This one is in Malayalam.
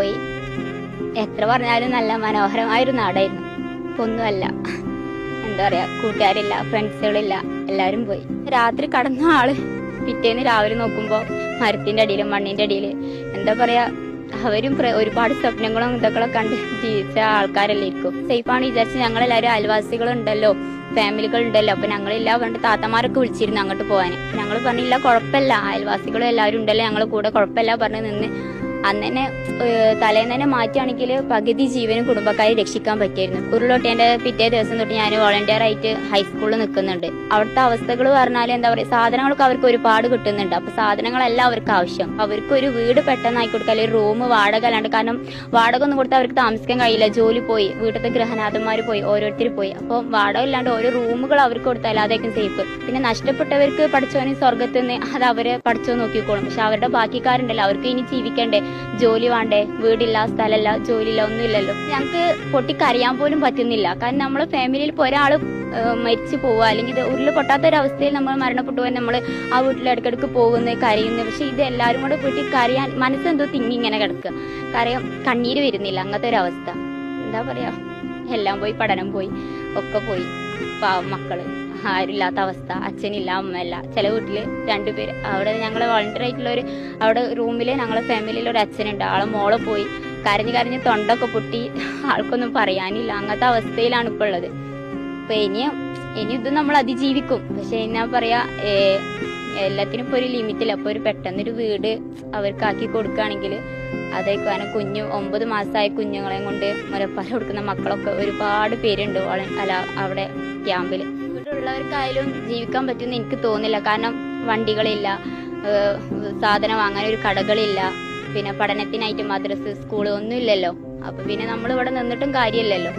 പോയി. എത്ര പറഞ്ഞാലും നല്ല മനോഹരമായൊരു നാടായിരുന്നു. ഇപ്പൊ ഒന്നുമല്ല. എന്താ പറയാ കൂട്ടുകാരില്ല ഫ്രണ്ട്സുകളില്ല എല്ലാവരും പോയി. രാത്രി കടന്ന ആൾ പിറ്റേന്ന് രാവിലെ നോക്കുമ്പോ മരത്തിന്റെ അടിയിലും മണ്ണിന്റെ അടിയിൽ എന്താ പറയാ അവരും ഒരുപാട് സ്വപ്നങ്ങളും ഇതൊക്കെ കണ്ട് ജീവിച്ച ആൾക്കാരല്ലേ ഇരിക്കും. സേഫാണ് വിചാരിച്ച് ഞങ്ങളെല്ലാവരും അയൽവാസികളുണ്ടല്ലോ ഫാമിലികൾ ഉണ്ടല്ലോ അപ്പൊ ഞങ്ങളെല്ലാം പണ്ട് താത്തമാരൊക്കെ വിളിച്ചിരുന്നു അങ്ങോട്ട് പോകാൻ ഞങ്ങൾ പറഞ്ഞില്ല കുഴപ്പമില്ല. അയൽവാസികളും എല്ലാവരും ഉണ്ടല്ലോ ഞങ്ങൾ കൂടെ കുഴപ്പമില്ല പറഞ്ഞ് നിന്ന് അന്ന് തലേന്ന് തന്നെ മാറ്റുകയാണെങ്കിൽ പകുതി ജീവനും കുടുംബക്കാരെ രക്ഷിക്കാൻ പറ്റിയായിരുന്നു. ഉരുളൊട്ടേന്റെ പിറ്റേ ദിവസം തൊട്ട് ഞാൻ വോളണ്ടിയർ ആയിട്ട് ഹൈസ്കൂളിൽ നിൽക്കുന്നുണ്ട് അവിടുത്തെ അവസ്ഥകൾ പറഞ്ഞാൽ എന്താ പറയുക സാധനങ്ങളൊക്കെ അവർക്ക് ഒരുപാട് കിട്ടുന്നുണ്ട്. അപ്പൊ സാധനങ്ങളെല്ലാം അവർക്ക് ആവശ്യം. അവർക്ക് ഒരു വീട് പെട്ടെന്ന് ആയി കൊടുക്കുക അല്ലെങ്കിൽ റൂം വാടക അല്ലാണ്ട് കാരണം വാടക ഒന്നും കൊടുത്താൽ അവർക്ക് താമസിക്കാൻ കഴിയില്ല. ജോലി പോയി വീട്ടിലത്തെ ഗൃഹനാഥന്മാർ പോയി ഓരോരുത്തർ പോയി. അപ്പോൾ വാടക ഇല്ലാണ്ട് ഓരോ റൂമുകൾ അവർക്ക് കൊടുത്താൽ അതായിരിക്കും സേഫ് പിന്നെ നഷ്ടപ്പെട്ടവർക്ക് പഠിച്ചവന് സ്വർഗത്തിൽ നിന്ന് അത് അവരെ പഠിച്ചോ നോക്കിക്കോളും. പക്ഷെ അവരുടെ ബാക്കിക്കാരുണ്ടല്ലോ അവർക്ക് ഇനി ജീവിക്കണ്ടേ? ജോലി വേണ്ടേ? വീടില്ല സ്ഥലമില്ല ജോലിയില്ല ഒന്നുമില്ലല്ലോ. ഞങ്ങൾക്ക് പൊട്ടിക്കറിയാൻ പോലും പറ്റുന്നില്ല. കാരണം നമ്മളെ ഫാമിലിയിൽ ഇപ്പോൾ ഒരാൾ മരിച്ചു പോവുക അല്ലെങ്കിൽ ഇത് ഉരുൾ അവസ്ഥയിൽ നമ്മൾ മരണപ്പെട്ടു പോകാൻ നമ്മൾ ആ വീട്ടിൽ ഇടയ്ക്കിടയ്ക്ക് പോകുന്നത് കരയുന്നത്. പക്ഷെ ഇത് എല്ലാവരും കൂടെ വീട്ടിൽ കരയാൻ മനസ്സെന്തോ തിങ്ങി ഇങ്ങനെ കിടക്കുക. കരയാൻ കണ്ണീര് വരുന്നില്ല അങ്ങനത്തെ ഒരു അവസ്ഥ എന്താ പറയാ? എല്ലാം പോയി പഠനം പോയി ഒക്കെ പോയി. പാവം മക്കൾ. ആരുമില്ലാത്ത അവസ്ഥ. അച്ഛനില്ല അമ്മയില്ല. ചില വീട്ടിൽ രണ്ടുപേര് അവിടെ വോളണ്ടിയർ ആയിട്ടുള്ള ഒരു അവിടെ റൂമിൽ ഞങ്ങളെ ഫാമിലിയിൽ ഒരു അച്ഛനുണ്ട്. ആളെ മോളെ പോയി. കരഞ്ഞ് കരഞ്ഞ് തൊണ്ടൊക്കെ പൊട്ടി. ആൾക്കൊന്നും പറയാനില്ല. അങ്ങനത്തെ അവസ്ഥയിലാണ് ഇപ്പോൾ ഉള്ളത്. അപ്പൊ ഇനിയും ഇനി ഇത് നമ്മൾ അതിജീവിക്കും. പക്ഷെ എന്നാ പറയാ എല്ലാത്തിനും ഇപ്പൊ ഒരു ലിമിറ്റില്ല അപ്പൊ ഒരു പെട്ടെന്നൊരു വീട് അവർക്ക് ആക്കി കൊടുക്കുകയാണെങ്കിൽ അതേക്കാനും കുഞ്ഞു ഒമ്പത് മാസമായ കുഞ്ഞുങ്ങളെയും കൊണ്ട് മുലപ്പാൽ കൊടുക്കുന്ന മക്കളൊക്കെ ഒരുപാട് പേരുണ്ട്. അല്ല അവിടെ ക്യാമ്പിൽ ഇവിടെയുള്ളവർക്കായാലും ജീവിക്കാൻ പറ്റുമെന്ന് എനിക്ക് തോന്നില്ല കാരണം വണ്ടികളില്ല സാധനം വാങ്ങാൻ ഒരു കടകളില്ല പിന്നെ പഠനത്തിനായിട്ട് മദ്രസ് സ്കൂൾ ഒന്നും ഇല്ലല്ലോ അപ്പൊ പിന്നെ നമ്മൾ ഇവിടെ നിന്നിട്ടും കാര്യമില്ലല്ലോ.